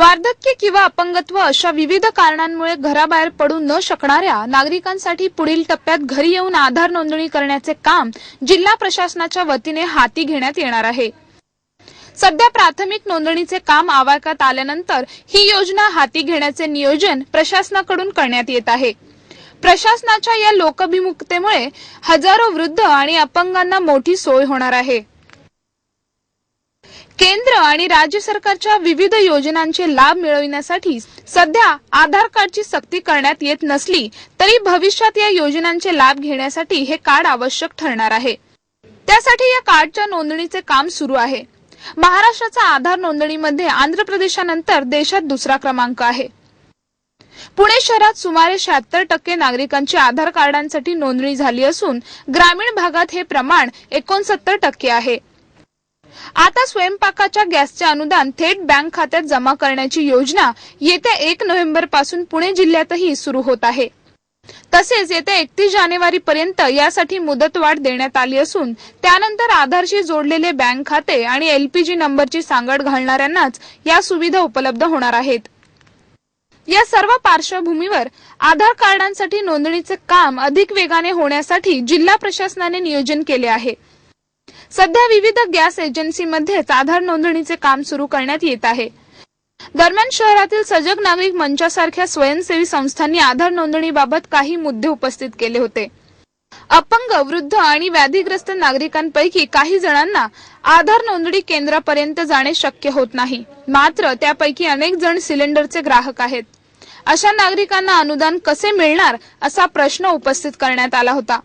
वार्धक्य किंवा अपंगत्व अशा विविध कारणांमुळे घराबाहेर पडू न शकणाऱ्या नागरिकांसाठी पुढील टप्प्यात घरी येऊन आधार नोंदणी करण्याचे काम जिल्हा प्रशासनाच्या वतीने हाती घेण्यात येणार आहे. सध्या प्राथमिक नोंदणीचे काम आवाक्यात आल्यानंतर ही योजना हाती घेण्याचे नियोजन प्रशासनाकडून करण्यात येत आहे. प्रशासनाच्या या लोकभिमुखतेमुळे हजारो वृद्ध आणि अपंगांना मोठी सोय होणार आहे. केंद्र आणि राज्य सरकारच्या विविध योजनांचे लाभ मिळविण्यासाठी सध्या आधार कार्डची सक्ती करण्यात येत नसली तरी भविष्यात या योजनांचे लाभ घेण्यासाठी हे कार्ड आवश्यक ठरणार आहे. त्यासाठी या कार्डच्या नोंदणीचे काम सुरू आहे. महाराष्ट्राचा आधार नोंदणीमध्ये आंध्र प्रदेशानंतर देशात दुसरा क्रमांक आहे. पुणे शहरात सुमारे शहात्तर टक्के नागरिकांची आधार कार्डांसाठी नोंदणी झाली असून ग्रामीण भागात हे प्रमाण एकोणसत्तर टक्के आहे. आता स्वयंपाकाच्या गॅसचे अनुदान थेट बँक खात्यात जमा करण्याची योजना येत्या एक नोव्हेंबरपासून पुणे जिल्ह्यातही सुरू होत आहे. तसेच येत्या एकतीस जानेवारी पर्यंत यासाठी मुदतवाढ देण्यात आली असून त्यानंतर आधारशी जोडलेले बँक खाते आणि एलपीजी नंबरची सांगड घालणाऱ्यांनाच या सुविधा उपलब्ध होणार आहेत. या सर्व पार्श्वभूमीवर आधार कार्डांसाठी नोंदणीचे काम अधिक वेगाने होण्यासाठी जिल्हा प्रशासनाने नियोजन केले आहे. सध्या विविध गॅस एजन्सीमध्येच आधार नोंदणीचे काम सुरू करण्यात येत आहे. दरम्यान शहरातील सजग नागरिक मंचासारख्या स्वयंसेवी संस्थांनी आधार नोंदणीबाबत काही मुद्दे उपस्थित केले होते. अपंग वृद्ध आणि व्याधीग्रस्त नागरिकांपैकी काही जणांना आधार नोंदणी केंद्रापर्यंत जाणे शक्य होत नाही. मात्र त्यापैकी अनेक जण सिलेंडरचे ग्राहक आहेत. अशा नागरिकांना अनुदान कसे मिळणार असा प्रश्न उपस्थित करण्यात आला होता.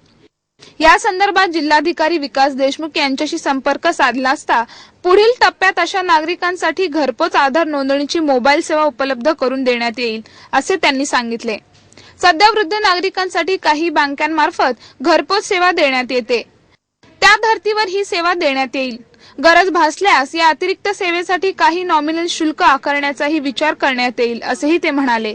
या संदर्भात जिल्हाधिकारी विकास देशमुख यांच्याशी संपर्क साधला असता पुढील टप्प्यात अशा नागरिकांसाठी घरपोच आधार नोंदणीची मोबाईल सेवा उपलब्ध करून देण्यात येईल असे त्यांनी सांगितले. सध्या वृद्ध नागरिकांसाठी काही बँकांमार्फत घरपोच सेवा देण्यात येते. त्या धर्तीवर ही सेवा देण्यात येईल. गरज भासल्यास या अतिरिक्त सेवेसाठी काही नॉमिनल शुल्क आकारण्याचाही विचार करण्यात येईल असेही ते म्हणाले.